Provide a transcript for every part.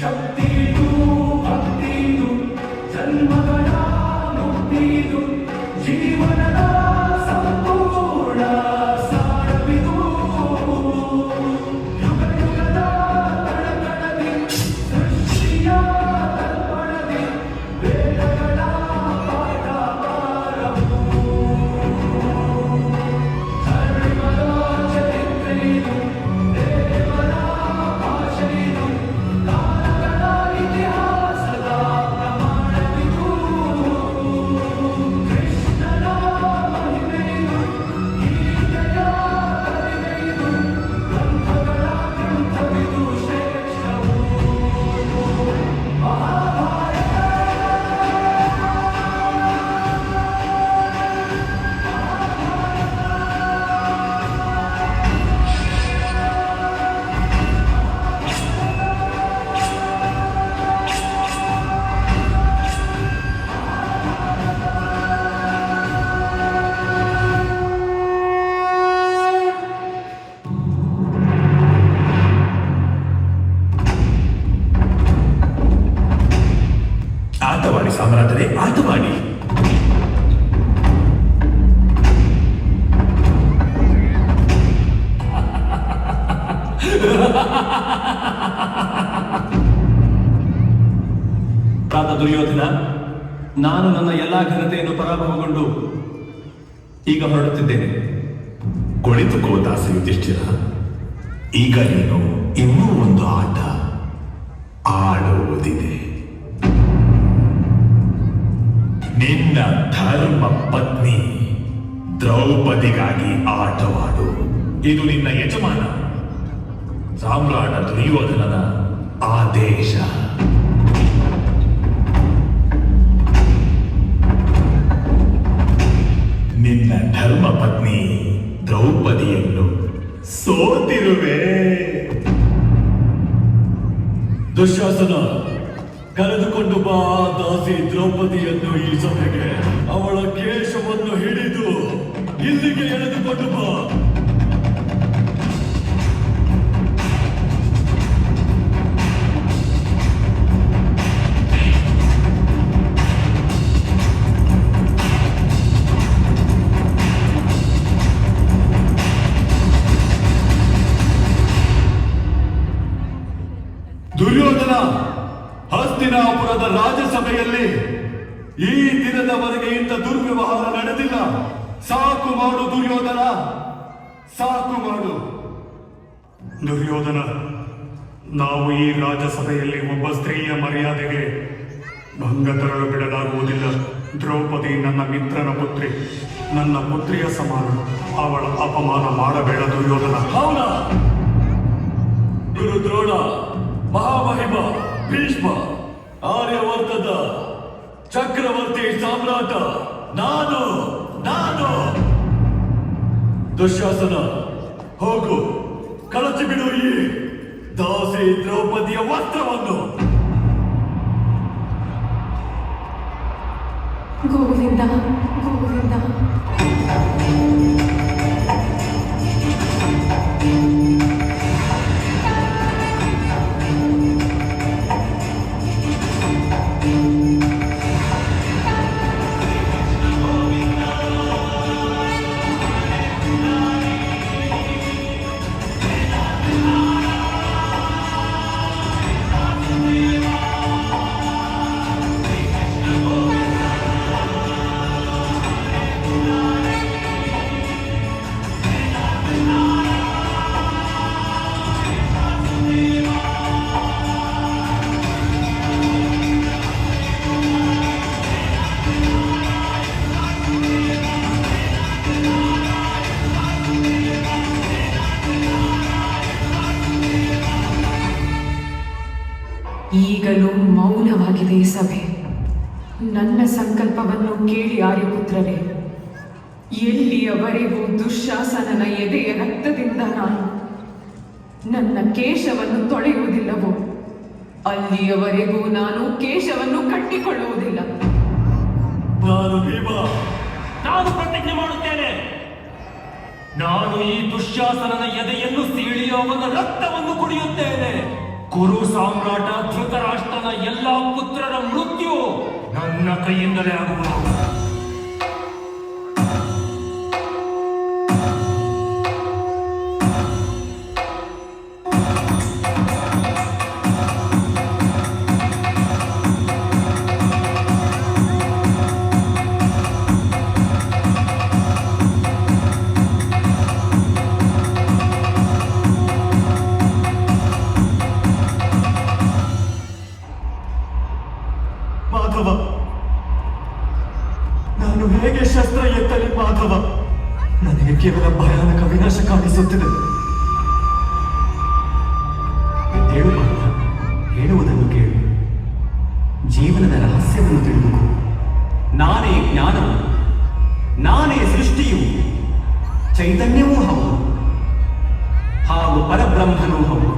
come be ಆಟವಾಡಿ ತಾತ ದುರ್ಯೋಧನ ನಾನು ನನ್ನ ಎಲ್ಲಾ ಘನತೆಯನ್ನು ಪರಾಭವಗೊಂಡು ಈಗ ಹೊರಡುತ್ತಿದ್ದೇನೆ. ಕುಳಿತುಕೋ ದಾಸ ಯುಧಿಷ್ಠಿರ ಈಗ ನೀನು ಇನ್ನೂ ಒಂದು ಆಟ ಆಡುವುದಿದೆ. ನಿನ್ನ ಧರ್ಮ ಪತ್ನಿ ದ್ರೌಪದಿಗಾಗಿ ಆಟವಾಡು. ಇದು ನಿನ್ನ ಯಜಮಾನ. ಸಾಮ್ರಾಟ ದುರ್ಯೋಧನನ ಆದೇಶ. ಈ ದಿನದವರೆಗೆ ಇಂಥ ದುರ್ವ್ಯವಹಾರ ನಡೆದಿಲ್ಲ. ಸಾಕು ಮಾಡು ದುರ್ಯೋಧನ. ಸಾಕು ಮಾಡು. ದುರ್ಯೋಧನ, ನಾವು ಈ ರಾಜಸಭೆಯಲ್ಲಿ ಒಬ್ಬ ಸ್ತ್ರೀಯ ಮರ್ಯಾದೆಗೆ ಭಂಗ ತರಲು ಬಿಡಲಾಗುವುದಿಲ್ಲ. ದ್ರೌಪದಿ ನನ್ನ ಮಿತ್ರನ ಪುತ್ರಿ. ನನ್ನ ಪುತ್ರಿಯ ಸಮಾನ. ಅವಳ ಅಪಮಾನ ಮಾಡಬೇಡ ದುರ್ಯೋಧನ. ಹೌದಾ? ಗುರು ದ್ರೋಣ ಮಹಾಮಹಿಮ, ಭೀಷ್ಮ, ಆರ್ಯವರ್ಧದ. ಚಕ್ರವರ್ತಿ ಸಾಮ್ರಾಟ ನಾನು ನಾನು. ದುಶ್ಯಾಸನ ಹೋಗು ಕಳಚಿ ಬಿಡು ಈ ದಾಸಿ ದ್ರೌಪದಿಯ ವಸ್ತ್ರವನ್ನು. ಗೋವಿಂದ ಗೋವಿಂದ. ಮೌನವಾಗಿದೆ ಈ ಸಭೆ. ನನ್ನ ಸಂಕಲ್ಪವನ್ನು ಕೇಳಿ ಆರ್ಯಪುತ್ರರೇ ಎಲ್ಲಿಯವರೆಗೂ ದುಶ್ಯಾಸನನ ಎದೆಯ ರಕ್ತದಿಂದ ನಾನು ನನ್ನ ಕೇಶವನ್ನು ತೊಳೆಯುವುದಿಲ್ಲವೋ ಅಲ್ಲಿಯವರೆಗೂ ನಾನು ಕೇಶವನ್ನು ಕಟ್ಟಿಕೊಳ್ಳುವುದಿಲ್ಲ. ನಾನು ನಾನು ಪ್ರತಿಜ್ಞೆ ಮಾಡುತ್ತೇನೆ. ನಾನು ಈ ದುಶ್ಯಾಸನನ ಎದೆಯನ್ನು ಸೀಳಿ ಒಂದು ರಕ್ತವನ್ನು ಕುಡಿಯುತ್ತೇನೆ. ಕುರು ಸಾಮ್ರಾಟ ಧೃತರಾಷ್ಟ್ರನ ಎಲ್ಲ ಪುತ್ರರ ಮೃತ್ಯು ನನ್ನ ಕೈಯಿಂದಲೇ ಆಗುವುದು. ಮಾಧವ ನನಗೆ ಕೇವಲ ಭಯಾನಕ ವಿನಾಶ ಕಾಣಿಸುತ್ತಿದೆ. ಹೇಳು ಹೇಳುವುದನ್ನು ಕೇಳು. ಜೀವನದ ರಹಸ್ಯವನ್ನು ತಿಳಿದುಕೋ. ನಾನೇ ಜ್ಞಾನವು. ನಾನೇ ಸೃಷ್ಟಿಯು. ಚೈತನ್ಯವೂ ಹೌದು. ಹಾಗೂ ಪರಬ್ರಹ್ಮನೂ ಹೌದು.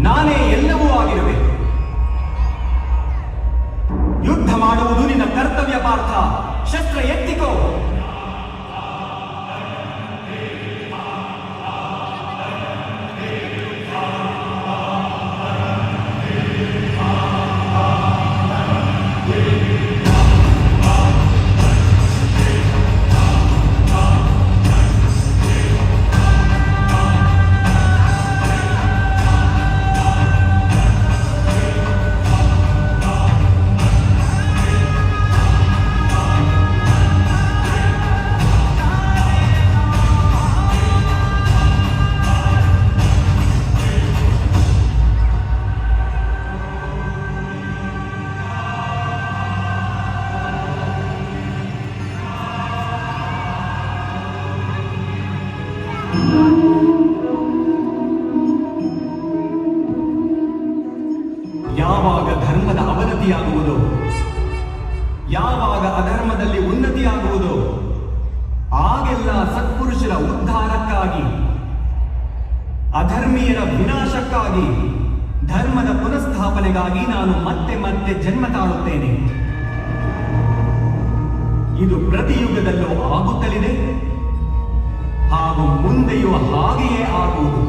ನಾನೇ ಎಲ್ಲವೂ ಆಗಿರುವೆ. ಯುದ್ಧ ಮಾಡುವುದು ನಿನ್ನ ಕರ್ತವ್ಯ ಪಾರ್ಥ. シャ ಆಗೆಲ್ಲ ಸತ್ಪುರುಷರ ಉದ್ಧಾರಕ್ಕಾಗಿ, ಅಧರ್ಮೀಯರ ವಿನಾಶಕ್ಕಾಗಿ, ಧರ್ಮದ ಪುನಃಸ್ಥಾಪನೆಗಾಗಿ ನಾನು ಮತ್ತೆ ಮತ್ತೆ ಜನ್ಮ ತಾಳುತ್ತೇನೆ. ಇದು ಪ್ರತಿಯುಗದಲ್ಲೂ ಆಗುತ್ತಲಿದೆ ಹಾಗೂ ಮುಂದೆಯೂ ಹಾಗೆಯೇ ಆಗುವುದು.